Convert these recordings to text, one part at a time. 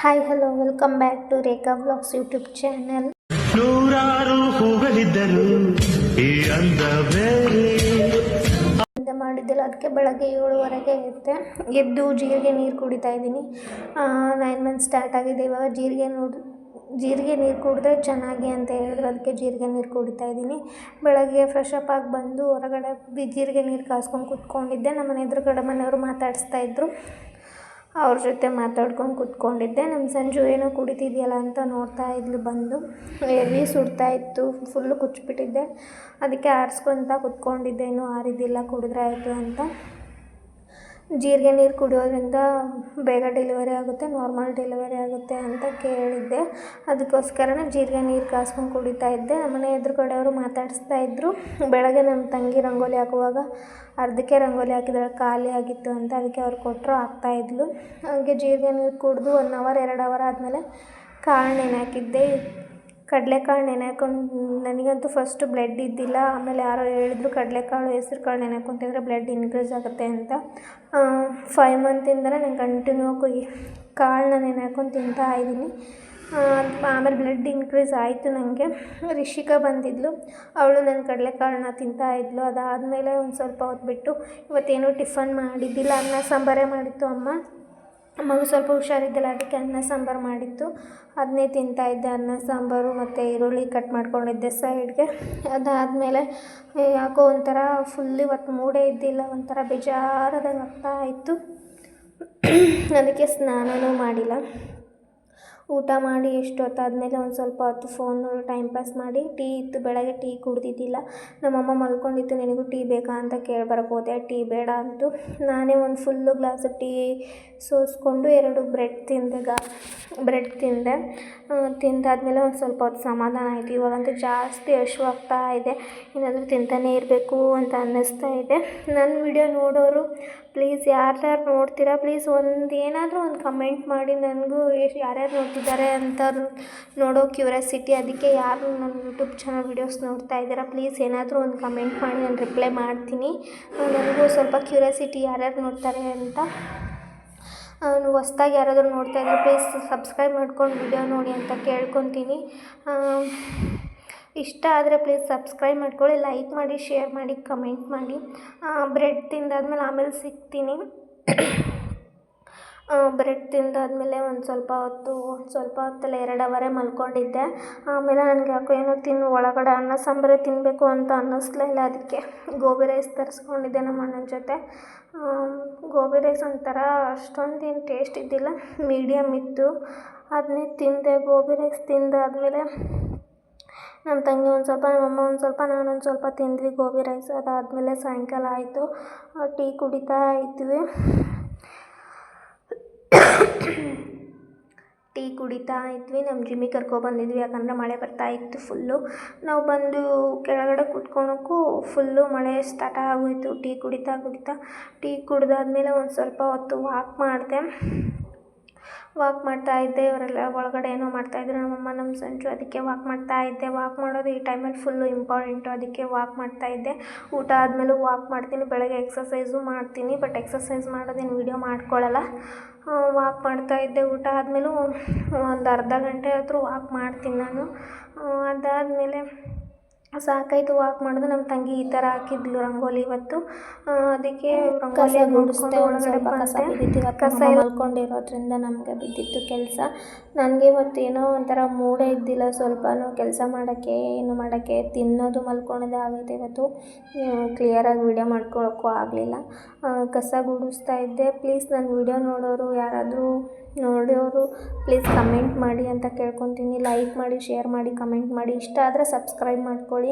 Hi hello welcome back to Rekha blogs YouTube channel ನೂರಾರು ಹೂಗಳಿದ್ದರು ಈ ಮಾಡಿದ್ದಿಲ್ಲ ಅದಕ್ಕೆ ಬೆಳಗ್ಗೆ ಏಳುವರೆಗೆ ಇರುತ್ತೆ. ಎದ್ದು ಜೀರಿಗೆ ನೀರು ಕುಡಿತಾ ಇದ್ದೀನಿ. ನೈನ್ ಮಂತ್ ಸ್ಟಾರ್ಟ್ ಆಗಿದೆ ಇವಾಗ. ಜೀರಿಗೆ ನೋಡಿ ಜೀರಿಗೆ ನೀರು ಕುಡಿದ್ರೆ ಚೆನ್ನಾಗಿ ಅಂತ ಹೇಳಿದ್ರು. ಅದಕ್ಕೆ ಜೀರಿಗೆ ನೀರು ಕುಡಿತಾ ಇದ್ದೀನಿ. ಬೆಳಗ್ಗೆ ಫ್ರೆಶ್ ಅಪ್ ಆಗಿ ಬಂದು ಹೊರಗಡೆ ಬಿ ಜೀರಿಗೆ ನೀರು ಕಾಸ್ಕೊಂಡು ಕೂತ್ಕೊಂಡಿದ್ದೆ. ನಮ್ಮ ಮನೆ ಎದುರುಗಡೆ ಮನೆಯವರು ಮಾತಾಡಿಸ್ತಾ ಇದ್ರು. ಅವ್ರ ಜೊತೆ ಮಾತಾಡ್ಕೊಂಡು ಕೂತ್ಕೊಂಡಿದ್ದೆ. ನಮ್ಮ ಸಂಜು ಏನೋ ಕುಡಿತಿದೆಯಲ್ಲ ಅಂತ ನೋಡ್ತಾ ಇದ್ಲು ಬಂದು. ಎಲ್ಲಿ ಸುಡ್ತಾ ಇತ್ತು ಫುಲ್ಲು ಕುಚ್ಚಿಬಿಟ್ಟಿದ್ದೆ. ಅದಕ್ಕೆ ಆರಿಸ್ಕೊತ ಕುತ್ಕೊಂಡಿದ್ದೆ. ಇನ್ನೂ ಆರಿದ್ದಿಲ್ಲ ಕುಡಿದ್ರೆ ಆಯಿತು ಅಂತ ಜೀರಿಗೆ ನೀರು ಕುಡಿಯೋದ್ರಿಂದ ಬೇಗ ಡೆಲಿವರಿ ಆಗುತ್ತೆ ನಾರ್ಮಲ್ ಡೆಲಿವರಿ ಆಗುತ್ತೆ ಅಂತ ಕೇಳಿದ್ದೆ. ಅದಕ್ಕೋಸ್ಕರನೇ ಜೀರಿಗೆ ನೀರು ಕಾಸ್ಕೊಂಡು ಕುಡಿತಾ ಇದ್ದೆ. ನಮ್ಮನೆ ಎದುರುಗಡೆಯವರು ಮಾತಾಡಿಸ್ತಾ ಇದ್ದರು ಬೆಳಗ್ಗೆ ನಮ್ಮ ತಂಗಿ ರಂಗೋಲಿ ಹಾಕುವಾಗ ಅರ್ಧಕ್ಕೆ ರಂಗೋಲಿ ಹಾಕಿದ್ರೆ, ಖಾಲಿ ಆಗಿತ್ತು ಅಂತ ಅದಕ್ಕೆ ಅವ್ರು ಕೊಟ್ಟರು ಹಾಕ್ತಾಯಿದ್ಲು ಹಾಗೆ ಜೀರಿಗೆ ನೀರು ಕುಡಿದು ಒನ್ ಅವರ್ ಎರಡು ಅವರ್ ಆದಮೇಲೆ ಕಾಳು ನೆನೆ ಹಾಕಿದ್ದೆ. ಕಡಲೆಕಾಳು ನೆನೆ ಹಾಕೊಂಡು ನನಗಂತೂ ಫಸ್ಟು ಬ್ಲಡ್ ಇದ್ದಿಲ್ಲ, ಆಮೇಲೆ ಯಾರೋ ಹೇಳಿದ್ರು ಕಡಲೆಕಾಳು ಹೆಸ್ರು ಕಾಳು ಬ್ಲಡ್ ಇನ್ಕ್ರೀಸ್ ಆಗುತ್ತೆ ಅಂತ. ಫೈವ್ ಮಂತಿಂದಲೇ ನಾನು ಕಂಟಿನ್ಯೂ ಆಗಿ ಕಾಳನ್ನ ನೆನೆ ಹಾಕ್ಕೊಂಡು ತಿಂತಾ ಇದ್ದೀನಿ. ಆಮೇಲೆ ಬ್ಲಡ್ ಇನ್ಕ್ರೀಸ್ ಆಯಿತು ನನಗೆ ರಿಷಿಕಾ ಬಂದಿದ್ಲು. ಅವಳು ನನ್ನ ಕಡಲೆಕಾಳನ್ನ ತಿಂತಾ ಇದ್ಲು. ಅದಾದಮೇಲೆ ಒಂದು ಸ್ವಲ್ಪ ಹೊತ್ತು ಬಿಟ್ಟು ಇವತ್ತೇನೂ ಟಿಫನ್ ಮಾಡಿದ್ದಿಲ್ಲ, ಅನ್ನ ಸಾಂಬಾರೇ ಮಾಡಿತ್ತು ಅಮ್ಮ. ಅಮ್ಮಂಗೆ ಸ್ವಲ್ಪ ಹುಷಾರಿದ್ದಿಲ್ಲ, ಅದಕ್ಕೆ ಅನ್ನ ಸಾಂಬಾರು ಮಾಡಿತ್ತು. ಅದನ್ನೇ ತಿಂತಾಯಿದ್ದೆ ಅನ್ನ, ಸಾಂಬಾರು ಮತ್ತು ಈರುಳ್ಳಿ ಕಟ್ ಮಾಡ್ಕೊಂಡಿದ್ದೆ ಸೈಡ್ಗೆ ಅದಾದಮೇಲೆ ಯಾಕೋ ಒಂಥರ ಫುಲ್ ಇವತ್ತು ಮೂಡೇ ಇದ್ದಿಲ್ಲ, ಒಂಥರ ಬೇಜಾರಾದಂಗೆ ಆಗ್ತಾ ಇತ್ತು. ಅದಕ್ಕೆ ಸ್ನಾನನೂ ಮಾಡಿಲ್ಲ. ಊಟ ಮಾಡಿ ಎಷ್ಟೊತ್ತಾದಮೇಲೆ ಒಂದು ಸ್ವಲ್ಪ ಹೊತ್ತು ಫೋನ್ ಟೈಮ್ ಪಾಸ್ ಮಾಡಿ ಟೀ ಇತ್ತು, ಬೆಳಗ್ಗೆ ಟೀ ಕುಡ್ದಿದ್ದಿಲ್ಲ. ನಮ್ಮಮ್ಮ ಮಲ್ಕೊಂಡಿತ್ತು, ನಿನಗೂ ಟೀ ಬೇಕಾ? ಅಂತ ಹೋದೆ. ಟೀ ಬೇಡ ಅಂತು. ನಾನೇ ಒಂದು ಫುಲ್ಲು ಗ್ಲಾಸ್ ಟೀ ಸೋಸ್ಕೊಂಡು ಎರಡು ಬ್ರೆಡ್ ತಿಂದೆ ಗ ಬ್ರೆಡ್ ತಿಂದೆ. ತಿಂದಾದಮೇಲೆ ಒಂದು ಸ್ವಲ್ಪ ಹೊತ್ತು ಸಮಾಧಾನ ಆಯಿತು. ಇವಾಗಂತೂ ಜಾಸ್ತಿ ಹಶ್ವಾಗ್ತಾ ಇದೆ. ಏನಾದರೂ ತಿಂತಾನೇ ಇರಬೇಕು ಅಂತ ಅನ್ನಿಸ್ತಾ ಇದೆ. ನನ್ನ ವಿಡಿಯೋ ನೋಡೋರು ಪ್ಲೀಸ್ ಯಾರ್ಯಾರು ನೋಡ್ತೀರಾ ಪ್ಲೀಸ್ ಒಂದು ಏನಾದರೂ ಒಂದು ಕಮೆಂಟ್ ಮಾಡಿ. ನನಗೂ ಯಾರ್ಯಾರು ನೋಡ್ತಿದ್ದಾರೆ ಅಂತ ನೋಡೋ ಕ್ಯೂರಿಯಾಸಿಟಿ ಅದಕ್ಕೆ ಯಾರು ನನ್ನ ಯೂಟ್ಯೂಬ್ ಚಾನಲ್ ವೀಡಿಯೋಸ್ ನೋಡ್ತಾ ಇದ್ದೀರಾ ಪ್ಲೀಸ್ ಏನಾದರೂ ಒಂದು ಕಮೆಂಟ್ ಮಾಡಿ, ನಾನು ರಿಪ್ಲೈ ಮಾಡ್ತೀನಿ. ನನಗೂ ಸ್ವಲ್ಪ ಕ್ಯೂರಿಯಾಸಿಟಿ ಯಾರ್ಯಾರು ನೋಡ್ತಾರೆ ಅಂತ. ಹೊಸ್ದಾಗಿ ಯಾರಾದರೂ ನೋಡ್ತಾ ಇದ್ದರೆ ಪ್ಲೀಸ್ ಸಬ್ಸ್ಕ್ರೈಬ್ ಮಾಡ್ಕೊಂಡು ವಿಡಿಯೋ ನೋಡಿ ಅಂತ ಕೇಳ್ಕೊತೀನಿ. ಇಷ್ಟ ಆದರೆ ಪ್ಲೀಸ್ ಸಬ್ಸ್ಕ್ರೈಬ್ ಮಾಡ್ಕೊಳ್ಳಿ ಲೈಕ್ ಮಾಡಿ ಶೇರ್ ಮಾಡಿ ಕಮೆಂಟ್ ಮಾಡಿ. ಬ್ರೆಡ್ ತಿಂದಾದ್ಮೇಲೆ ಆಮೇಲೆ ಸಿಗ್ತೀನಿ. ಬ್ರೆಡ್ ತಿಂದಾದಮೇಲೆ ಒಂದು ಸ್ವಲ್ಪ ಹೊತ್ತು ಸ್ವಲ್ಪ ಹೊತ್ತಲ್ಲ ಎರಡು ಅವರೇ ಮಲ್ಕೊಂಡಿದ್ದೆ. ಆಮೇಲೆ ನನಗೆ ಯಾಕೋ ಏನೋ ತಿನ್ನು, ಒಳಗಡೆ ಅನ್ನ ಸಾಂಬಾರೇ ತಿನ್ನಬೇಕು ಅಂತ ಅನ್ನಿಸ್ಲೇ ಇಲ್ಲ ಅದಕ್ಕೆ. ಗೋಬಿ ರೈಸ್ ತರಿಸ್ಕೊಂಡಿದ್ದೆ ನಮ್ಮ ಅಣ್ಣನ ಜೊತೆ. ಗೋಬಿ ರೈಸ್ ಒಂಥರ ಅಷ್ಟೊಂದೇನು ಟೇಸ್ಟ್ ಇದ್ದಿಲ್ಲ ಮೀಡಿಯಮ್ ಇತ್ತು. ಅದನ್ನೇ ತಿಂದೆ, ಗೋಬಿ ರೈಸ್ ತಿಂದಾದಮೇಲೆ ನಮ್ಮ ತಂಗಿ ಒಂದು ಸ್ವಲ್ಪ ನಮ್ಮ ಅಮ್ಮ ಒಂದು ಸ್ವಲ್ಪ, ನಾನು ಒಂದು ಸ್ವಲ್ಪ ತಿಂದ್ವಿ ಗೋಬಿ ರೈಸ್. ಅದಾದಮೇಲೆ ಸಾಯಂಕಾಲ ಆಯಿತು. ಟೀ ಕುಡಿತಾ ಇದ್ವಿ ಟೀ ಕುಡಿತಾ ಇದ್ವಿ. ನಮ್ಮ ಜಿಮ್ಮಿಗೆ ಕರ್ಕೊಬಂದಿದ್ವಿ ಯಾಕಂದರೆ ಮಳೆ ಬರ್ತಾ ಇತ್ತು ಫುಲ್ಲು ನಾವು ಬಂದು ಕೆಳಗಡೆ ಕುತ್ಕೊಳೋಕ್ಕೂ ಫುಲ್ಲು ಮಳೆ ಸ್ಟಾರ್ಟ್ ಆಗೋಯಿತು. ಟೀ ಕುಡಿತಾ ಕುಡಿತಾ, ಟೀ ಕುಡ್ದಾದ್ಮೇಲೆ ಒಂದು ಸ್ವಲ್ಪ ಹೊತ್ತು ವಾಕ್ ಮಾಡಿದೆ. ವಾಕ್ ಮಾಡ್ತಾ ಇದ್ದೆ. ಇವರೆಲ್ಲ ಒಳಗಡೆ ಏನೋ ಮಾಡ್ತಾಯಿದ್ರು ನಮ್ಮಮ್ಮ ನಮ್ಮ ಸಂಜು ಅದಕ್ಕೆ ವಾಕ್ ಮಾಡ್ತಾ ಇದ್ದೆ. ವಾಕ್ ಮಾಡೋದು ಈ ಟೈಮಲ್ಲಿ ಫುಲ್ಲು ಇಂಪಾರ್ಟೆಂಟು ಅದಕ್ಕೆ ವಾಕ್ ಮಾಡ್ತಾ ಇದ್ದೆ. ಊಟ ಆದಮೇಲೂ ವಾಕ್ ಮಾಡ್ತೀನಿ. ಬೆಳಗ್ಗೆ ಎಕ್ಸಸೈಸು ಮಾಡ್ತೀನಿ. ಬಟ್ ಎಕ್ಸಸೈಸ್ ಮಾಡೋದೇನು ವೀಡಿಯೋ ಮಾಡ್ಕೊಳ್ಳಲ್ಲ ವಾಕ್ ಮಾಡ್ತಾ ಇದ್ದೆ ಊಟ ಆದ್ಮೇಲೂ ಒಂದು ಅರ್ಧ ಗಂಟೆ ಆದರೂ ವಾಕ್ ಮಾಡ್ತೀನಿ ನಾನು. ಅದಾದಮೇಲೆ ಸಾಕಾಯಿತು ವಾಕ್ ಮಾಡೋದು ನಮ್ಮ ತಂಗಿ ಈ ಥರ ಹಾಕಿದ್ಲು ರಂಗೋಲಿ ಇವತ್ತು. ಅದಕ್ಕೆ ರಂಗೋಲಿ ಗುಡಿಸ್ದೆ ಒಂದು ಸ್ವಲ್ಪ ಕಸ. ಬಿದ್ದಿತ್ತು ಕಸ ಮಲ್ಕೊಂಡಿರೋದ್ರಿಂದ ನಮಗೆ ಬಿದ್ದಿತ್ತು ಕೆಲಸ. ನನಗೆ ಇವತ್ತು ಏನೋ ಒಂಥರ ಮೂಡೇ ಇದ್ದಿಲ್ಲ ಸ್ವಲ್ಪನೂ ಕೆಲಸ ಮಾಡೋಕ್ಕೆ ಏನು ಮಾಡೋಕ್ಕೆ ತಿನ್ನೋದು ಮಲ್ಕೊಳೋದೇ ಆಗೈತೆ ಇವತ್ತು. ಕ್ಲಿಯರಾಗಿ ವೀಡಿಯೋ ಮಾಡ್ಕೊಳ್ಳೋಕ್ಕೂ ಆಗಲಿಲ್ಲ. ಕಸ ಗುಡಿಸ್ತಾ ಇದ್ದೆ. ಪ್ಲೀಸ್ ನನ್ನ ವೀಡಿಯೋ ನೋಡೋರು ಯಾರಾದರೂ ನೋಡೋರು ಪ್ಲೀಸ್ ಕಮೆಂಟ್ ಮಾಡಿ ಅಂತ ಕೇಳ್ಕೊತೀನಿ. ಲೈಕ್ ಮಾಡಿ ಶೇರ್ ಮಾಡಿ ಕಮೆಂಟ್ ಮಾಡಿ. ಇಷ್ಟ ಆದರೆ ಸಬ್ಸ್ಕ್ರೈಬ್ ಮಾಡ್ಕೊಳ್ಳಿ.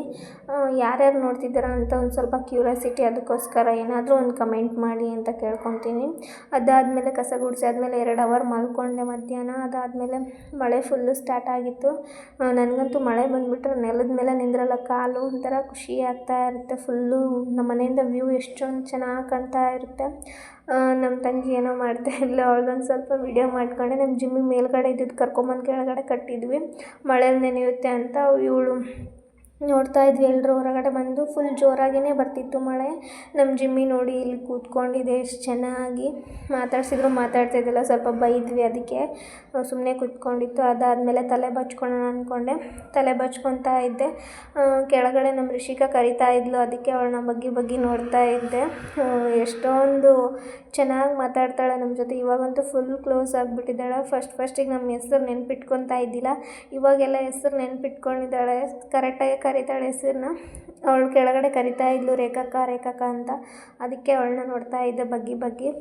ಯಾರ್ಯಾರು ನೋಡ್ತಿದ್ದೀರಾ ಅಂತ ಒಂದು ಸ್ವಲ್ಪ ಕ್ಯೂರಿಯಾಸಿಟಿ ಅದಕ್ಕೋಸ್ಕರ ಏನಾದರೂ ಒಂದು ಕಮೆಂಟ್ ಮಾಡಿ ಅಂತ ಕೇಳ್ಕೊತೀನಿ. ಅದಾದಮೇಲೆ ಕಸ ಗುಡಿಸಿ ಆದಮೇಲೆ ಎರಡು ಅವರ್ ಮಲ್ಕೊಂಡೆ ಮಧ್ಯಾಹ್ನ. ಅದಾದಮೇಲೆ ಮಳೆ ಫುಲ್ಲು ಸ್ಟಾರ್ಟ್ ಆಗಿತ್ತು. ನನಗಂತೂ ಮಳೆ ಬಂದುಬಿಟ್ರೆ ನೆಲದ ಮೇಲೆ ನಿಂದ್ರಲ್ಲ, ಕಾಲು ಒಂಥರ ಖುಷಿ ಆಗ್ತಾ ಇರುತ್ತೆ. ಫುಲ್ಲು ನಮ್ಮ ಮನೆಯಿಂದ ವ್ಯೂ ಎಷ್ಟೊಂದು ಚೆನ್ನಾಗಿ ಕಾಣ್ತಾ ಇರುತ್ತೆ. ನಮ್ಮ ತಂಗಿ ಏನೋ ಮಾಡ್ತಾ ಇಲ್ಲ ಅವಳದೊಂದು ಸ್ವಲ್ಪ ವಿಡಿಯೋ ಮಾಡ್ಕೊಂಡೆ. ನಮ್ಮ ಜಿಮ್ಮಿ ಮೇಲ್ಗಡೆ ಇದ್ದಿದ್ದು ಕರ್ಕೊಂಬಂದು ಕೆಳಗಡೆ ಕಟ್ಟಿದ್ವಿ. ಮಳೆಯಲ್ಲಿ ನೆನೆಯುತ್ತೆ ಅಂತ ಇವಳು ನೋಡ್ತಾ ಇದ್ವಿ ಎಲ್ಲರೂ ಹೊರಗಡೆ ಬಂದು ಫುಲ್ ಜೋರಾಗಿಯೇ ಬರ್ತಿತ್ತು ಮಳೆ. ನಮ್ಮ ಜಿಮ್ಮಿ ನೋಡಿ ಇಲ್ಲಿ ಕೂತ್ಕೊಂಡಿದೆ ಎಷ್ಟು ಚೆನ್ನಾಗಿ. ಮಾತಾಡ್ಸಿದ್ರು ಮಾತಾಡ್ತಿದ್ದಿಲ್ಲ ಸ್ವಲ್ಪ ಬೈದ್ವಿ ಅದಕ್ಕೆ. ಸುಮ್ಮನೆ ಕೂತ್ಕೊಂಡಿತ್ತು, ಅದಾದಮೇಲೆ ತಲೆ ಬಚ್ಕೊಳ್ಳೋಣ ಅಂದ್ಕೊಂಡೆ ತಲೆ ಬಚ್ಕೊತಾ ಇದ್ದೆ. ಕೆಳಗಡೆ ನಮ್ಮ ರಿಷಿಕಾ ಕರಿತಾ ಇದ್ಲು, ಅದಕ್ಕೆ ಅವಳನ್ನ ಬಗ್ಗಿ ಬಗ್ಗಿ ನೋಡ್ತಾ ಇದ್ದೆ. ಎಷ್ಟೊಂದು ಚೆನ್ನಾಗಿ ಮಾತಾಡ್ತಾಳೆ ನಮ್ಮ ಜೊತೆ. ಇವಾಗಂತೂ ಫುಲ್ ಕ್ಲೋಸ್ ಆಗಿಬಿಟ್ಟಿದ್ದಾಳೆ. ಫಸ್ಟ್ ಫಸ್ಟಿಗೆ ನಮ್ಮ ಹೆಸ್ರು ನೆನ್ಪಿಟ್ಕೊತಾ ಇದ್ದಿಲ್ಲ. ಇವಾಗೆಲ್ಲ ಹೆಸ್ರು ನೆನ್ಪಿಟ್ಕೊಂಡಿದ್ದಾಳೆ. ಕರೆಕ್ಟಾಗಿ ಕರಿತಾಳೆ ಹೆಸ್ರನ್ನ ಅವಳು ಕೆಳಗಡೆ ಕರಿತಾ ಇದ್ಲು, ರೇಖಕ್ಕ ರೇಖಕ್ಕ ಅಂತ. ಅದಕ್ಕೆ ಅವಳನ್ನ ನೋಡ್ತಾ ಇದ್ದೆ ಬಗ್ಗಿ ಬಗ್ಗಿ.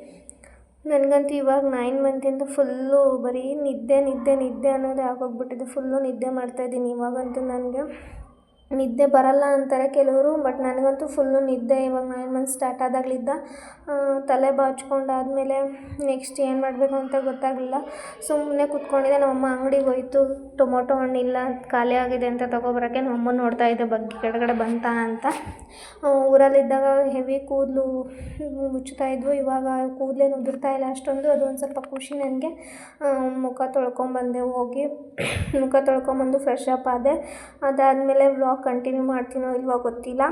ನನಗಂತೂ ಇವಾಗ ನೈನ್ ಮಂತಿಂದ ಫುಲ್ಲು ಬರೀ ನಿದ್ದೆ ನಿದ್ದೆ ನಿದ್ದೆ ಅನ್ನೋದೇ ಆಗೋಗ್ಬಿಟ್ಟಿದೆ. ಫುಲ್ಲು ನಿದ್ದೆ ಮಾಡ್ತಾಯಿದ್ದೀನಿ ಇವಾಗಂತೂ ನನಗೆ. ನಿದ್ದೆ ಬರಲ್ಲ ಅಂತಾರೆ ಕೆಲವರು ಬಟ್ ನನಗಂತೂ ಫುಲ್ಲು ನಿದ್ದೆ ಇವಾಗ ನೈನ್ ಮಂತ್ಸ್ ಸ್ಟಾರ್ಟ್ ಆದಾಗಲಿದ್ದ ತಲೆ ಬಾಚ್ಕೊಂಡಾದಮೇಲೆ ನೆಕ್ಸ್ಟ್ ಏನು ಮಾಡಬೇಕು ಅಂತ ಗೊತ್ತಾಗಲಿಲ್ಲ. ಸುಮ್ಮನೆ ಕೂತ್ಕೊಂಡಿದ್ದೆ, ನಮ್ಮಮ್ಮ ಅಂಗಡಿಗೆ ಹೋಯಿತು, ಟೊಮೊಟೊ ಹಣ್ಣಿಲ್ಲ ಖಾಲಿ ಆಗಿದೆ ಅಂತ ತೊಗೊಬರೋಕ್ಕೆ ನಮ್ಮಮ್ಮ ನೋಡ್ತಾ ಇದ್ದೆ ಬಗ್ಗೆ ಕೆಳಗಡೆ ಬಂತಾ ಅಂತ. ಊರಲ್ಲಿದ್ದಾಗ ಹೆವಿ ಕೂದಲು ಮುಚ್ಚುತ್ತಾ ಇದ್ವು, ಇವಾಗ ಕೂದಲೇನು ಉದುರ್ತಾ ಇಲ್ಲ ಅಷ್ಟೊಂದು, ಅದು ಒಂದು ಸ್ವಲ್ಪ ಖುಷಿ ನನಗೆ. ಮುಖ ತೊಳ್ಕೊಂಬಂದೆ ಹೋಗಿ, ಮುಖ ತೊಳ್ಕೊಂಬಂದು ಫ್ರೆಶ್ ಅಪ್ ಆದೆ. ಅದಾದಮೇಲೆ ಕಂಟಿನ್ಯೂ ಮಾಡ್ತೀನೋ ಇಲ್ವೋ ಗೊತ್ತಿಲ್ಲ.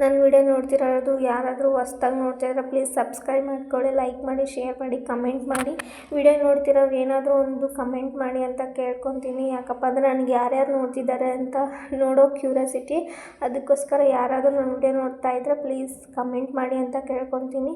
ನನ್ನ ವಿಡಿಯೋ ನೋಡ್ತಿರೋದು ಯಾರಾದರೂ ಹೊಸ್ದಾಗಿ ನೋಡ್ತಿದ್ರೆ ಪ್ಲೀಸ್ ಸಬ್ಸ್ಕ್ರೈಬ್ ಮಾಡ್ಕೊಳ್ಳಿ ಲೈಕ್ ಮಾಡಿ ಶೇರ್ ಮಾಡಿ ಕಮೆಂಟ್ ಮಾಡಿ. ವಿಡಿಯೋ ನೋಡ್ತಿರೋರು ಏನಾದರೂ ಒಂದು ಕಮೆಂಟ್ ಮಾಡಿ ಅಂತ ಕೇಳ್ಕೊತೀನಿ. ಯಾಕಪ್ಪ ಅಂದರೆ ನನಗೆ ಯಾರ್ಯಾರು ನೋಡ್ತಿದ್ದಾರೆ ಅಂತ ನೋಡೋ ಕ್ಯೂರಿಯಾಸಿಟಿ ಅದಕ್ಕೋಸ್ಕರ ಯಾರಾದರೂ ನನ್ನ ವಿಡಿಯೋ ನೋಡ್ತಾ ಇದ್ದರೆ ಪ್ಲೀಸ್ ಕಮೆಂಟ್ ಮಾಡಿ ಅಂತ ಕೇಳ್ಕೊತೀನಿ.